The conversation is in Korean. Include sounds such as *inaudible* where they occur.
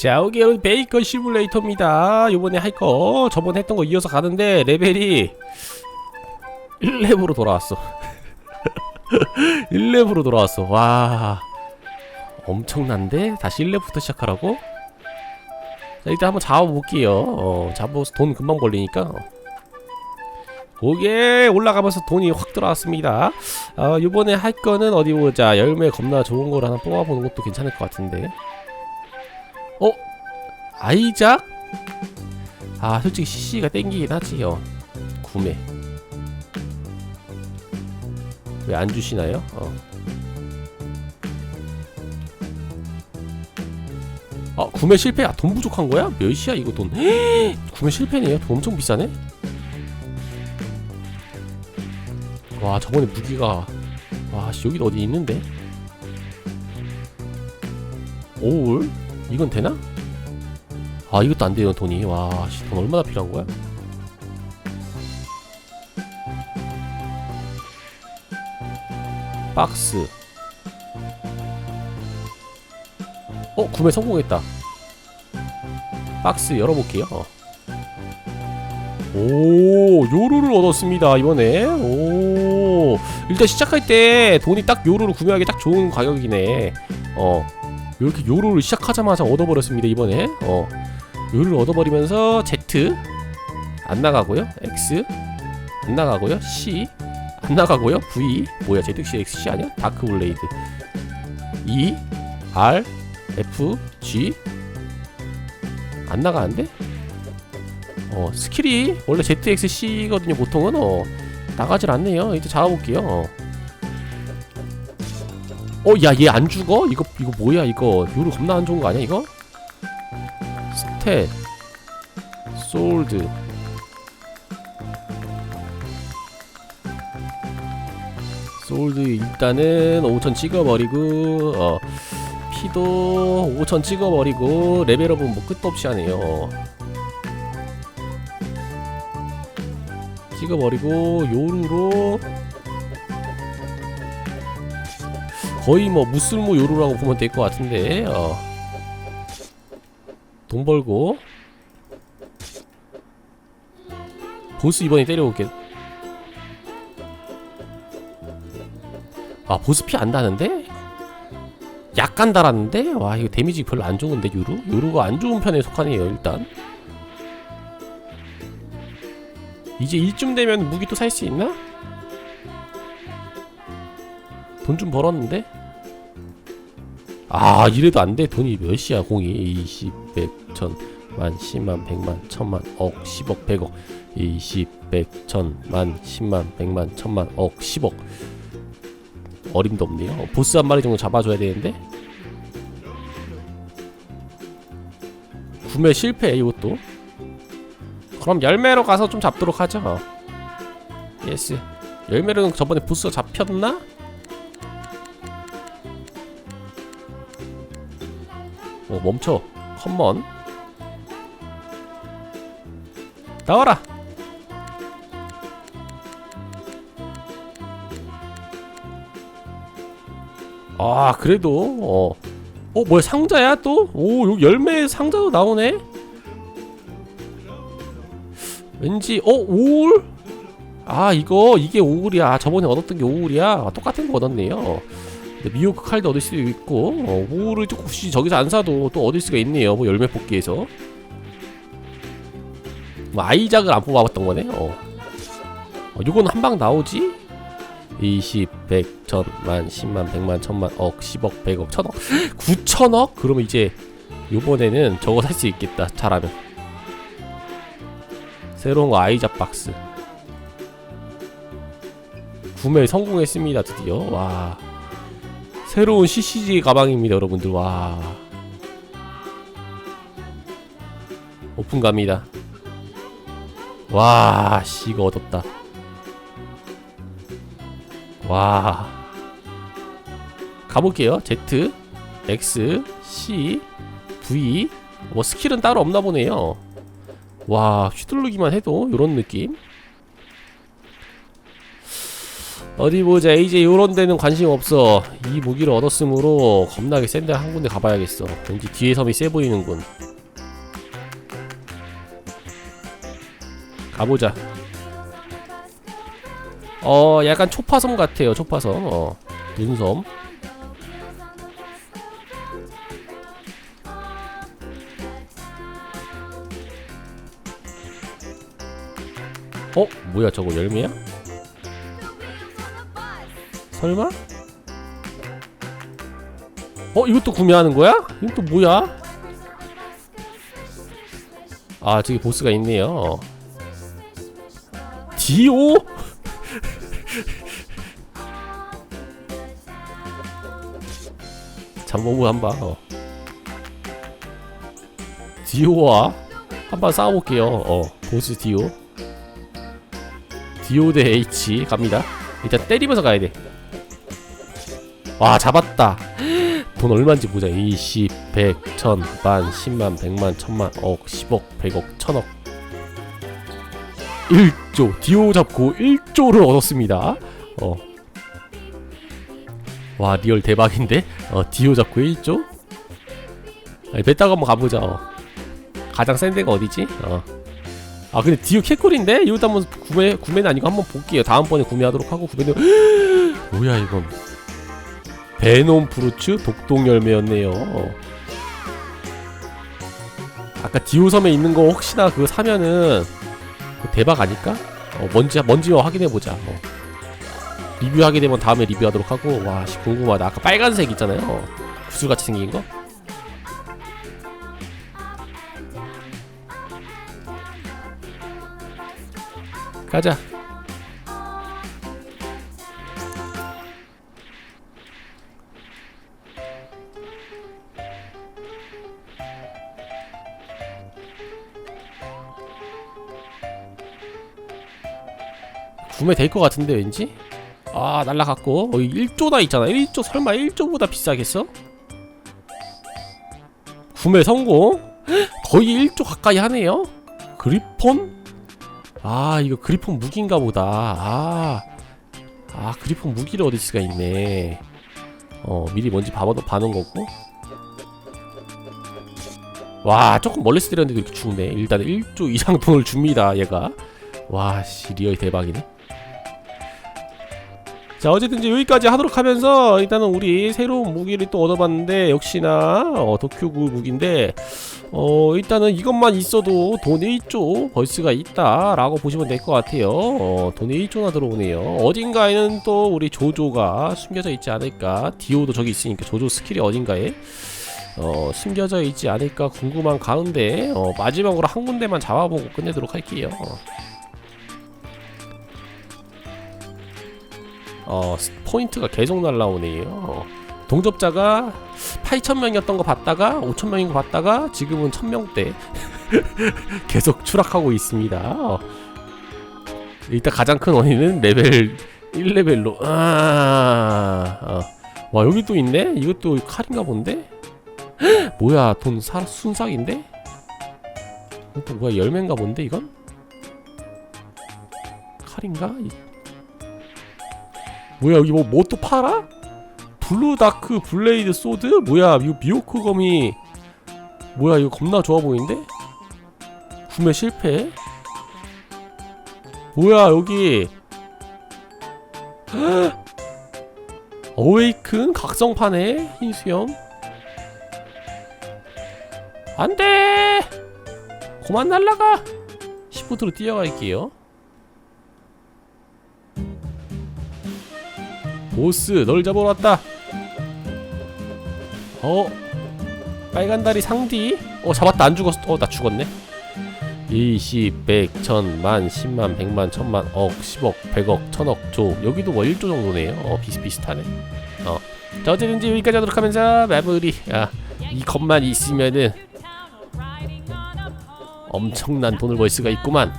자, 오케이, 여러분, 베이컨 시뮬레이터입니다. 요번에 할 거, 저번에 했던 거 이어서 가는데, 레벨이 1렙으로 돌아왔어. *laughs* 1렙으로 돌아왔어. 와. 엄청난데? 다시 1렙부터 시작하라고? 자, 일단 한번 잡아볼게요. 어, 잡아서 돈 금방 벌리니까. 오케이, 올라가면서 돈이 확 들어왔습니다. 어, 요번에 할 거는 어디 보자. 열매 겁나 좋은 걸 하나 뽑아보는 것도 괜찮을 것 같은데. 어? 아이작? 아 솔직히 CC가 땡기긴 하지요 구매 왜 안 주시나요? 어. 아 구매 실패? 아, 돈 부족한 거야? 몇이야 이거 돈 *gasps* 구매 실패네요 돈 엄청 비싸네 와 저번에 무기가 와 씨, 여기 어디 있는데 오울? 이건 되나? 아 이것도 안 돼요 돈이. 와씨 돈 얼마나 필요한 거야? 박스. 어 구매 성공했다. 박스 열어볼게요. 어. 오 요루를 얻었습니다 이번에. 오. 일단 시작할 때 돈이 딱 요루를 구매하기 딱 좋은 가격이네. 어 이렇게 요루를 시작하자마자 얻어버렸습니다 이번에. 어 요루를 얻어버리면서 Z 안 나가고요. X 안 나가고요. C 안 나가고요. V 뭐야 ZX XC 아니야? 다크 블레이드. E R F G 안 나가는데? 어 스킬이 원래 ZXC거든요 보통은. 어 나가질 않네요. 이제 잡아볼게요. 어. 어, 야, 얘 안 죽어? 이거, 이거 뭐야, 이거. 요루 겁나 안 좋은 거 아니야, 이거? 스탯. 솔드. 솔드 일단은 5천 찍어버리고, 어, 피도 5천 찍어버리고, 레벨업은 뭐 끝도 없이 하네요. 찍어버리고, 요루로, 거의 뭐 무쓸모 요루라고 보면 될 것 같은데 어. 돈 벌고 보스 이번에 때려올게 아 보스 피 안 다는데? 약간 달았는데? 와 이거 데미지 별로 안 좋은데 요루? 요루가 안 좋은 편에 속하네요 일단 이제 이쯤 되면 무기 또 살 수 있나? 돈 좀 벌었는데? 아 이래도 안돼. 돈이 몇이야 공이? 20, 100, 1000, 만, 10만, 100만, 1000만, 억, 10억, 100억. 20, 100, 1000, 만, 10만, 100만, 1000만, 억, 10억. 어림도 없네요. 어, 보스 한 마리 정도 잡아줘야 되는데? 구매 실패 이것도. 그럼 열매로 가서 좀 잡도록 하죠. 예스. 열매로는 저번에 보스가 잡혔나? 어 멈춰. 컴먼 나와라. 아 그래도 어. 어 뭐야 상자야 또? 오 여기 열매 상자도 나오네. 왠지 어 오울? 아 이거 이게 오울이야. 저번에 얻었던 게 오울이야. 똑같은 거 얻었네요 미호크 칼도 얻을 수도 있고 어, 조금 굳이 저기서 안 사도 또 얻을 수가 있네요 뭐 열매 뽑기에서 뭐 아이작을 안 뽑아봤던 거네 어. 어 요건 한 방 나오지? 20, 100, 1000, 만, 10만, 100만, 1000만, 억, 10억, 100억, 1000억 9천억? 그러면 이제 요번에는 저거 살 수 있겠다 잘하면 새로운 거 아이작 박스 구매 성공했습니다 드디어 와 새로운 CCG 가방입니다 여러분들. 와. 오픈 갑니다. 와 씨 이거 얻었다. 와. 가볼게요. Z X C V. 뭐 스킬은 따로 없나 보네요. 와 휘두르기만 해도 요런 느낌 어디 보자. 이제 요런 데는 관심 없어. 이 무기를 얻었으므로 겁나게 센데 한 군데 가봐야겠어. 왠지 뒤에 섬이 세 보이는군. 가보자. 어 약간 초파섬 같아요 초파섬. 어 눈섬. 어? 뭐야 저거 열매야? 설마? 어 이것도 구매하는 거야? 이것도 뭐야? 아 저기 보스가 있네요 디오? *laughs* 잠보부 한번 어. 디오와 한번 싸워볼게요 어 보스 디오 디오 대 H 갑니다 일단 때리면서 가야 돼. 와 잡았다. 돈 얼마인지 보자. 20, 100, 1000, 만, 10만, 100만, 1000만, 억, 10억, 100억, 1000억. 1조 디오 잡고 1조를 얻었습니다. 어. 와 리얼 대박인데? 어 디오 잡고 1조? 아니 뱉다가 한번 가보자. 어. 가장 센 데가 어디지? 어. 아 근데 디오 캐콜인데? 이것도 한번 구매 구매는 아니고 한번 볼게요. 다음번에 구매하도록 하고 구매는 *gasps* 뭐야 이건? 베놈 프루츠 독동 열매였네요. 어. 아까 디오 섬에 있는 거 혹시나 그거 사면은 그거 대박 아닐까? 어, 뭔지 뭔지 확인해 보자. 어. 리뷰하게 되면 다음에 리뷰하도록 하고 와 씨, 궁금하다. 아까 빨간색 있잖아요. 어. 구슬같이 생긴 거. 가자. 구매 될 것 같은데 왠지? 아 날라갔고. 어 1조나 있잖아. 1조 설마 1조보다 비싸겠어? 구매 성공? 헉, *gasps* 거의 1조 가까이 하네요? 그리폰? 아 이거 그리폰 무기인가 보다. 아, 아 그리폰 무기를 얻을 수가 있네. 어 미리 뭔지 봐봐도 봐는 거고. 와 조금 멀리서 때렸는데 이렇게 죽네. 일단 1조 이상 돈을 줍니다 얘가. 와씨 리얼 대박이네 자 어쨌든 이제 여기까지 하도록 하면서 일단은 우리 새로운 무기를 또 얻어봤는데 역시나 어, 도쿄구 무기인데 어 일단은 이것만 있어도 돈에 1조 벌스가 있다라고 보시면 될 것 같아요. 어 돈에 1조나 들어오네요. 어딘가에는 또 우리 조조가 숨겨져 있지 않을까. 디오도 저기 있으니까 조조 스킬이 어딘가에 어 숨겨져 있지 않을까 궁금한 가운데 어 마지막으로 한 군데만 잡아보고 끝내도록 할게요. 어. 어, 스- 포인트가 계속 날라오네요. 어, 동접자가 8,000명이었던 거 봤다가 5,000명인 거 봤다가 지금은 1,000명대 *laughs* 계속 추락하고 있습니다. 어. 일단 가장 큰 원인은 레벨 1레벨로 아, 어. 와 여기 또 있네? 이것도 칼인가 본데? 헉, *gasps* 뭐야 돈 사, 순삭인데? 이것도 뭐야 열매인가 본데 이건? 칼인가? 이- 뭐야 여기 뭐 뭐 또 팔아? 블루 다크 블레이드 소드? 뭐야 이거 미호크 검이 뭐야 이거 겁나 좋아 보이는데? 구매 실패? 뭐야 여기 헉! *gasps* 어웨이큰 각성판에 흰 수염 안돼 그만 날라가 시프트로 뛰어갈게요 보스 널 잡으러 왔다. 어? 빨간 다리 상디? 어 잡았다. 안 죽었어 어 나 죽었네. 20, 100, 1000, 만, 10만, 100만, 1000만, 억, 10억, 100억, 1000억, 조. 여기도 뭐 1조 정도네요. 어 비슷비슷하네. 어 자 어쨌든 이제 여기까지 하도록 하면서 마무리. 야이 것만 있으면은 엄청난 돈을 벌 수가 있구만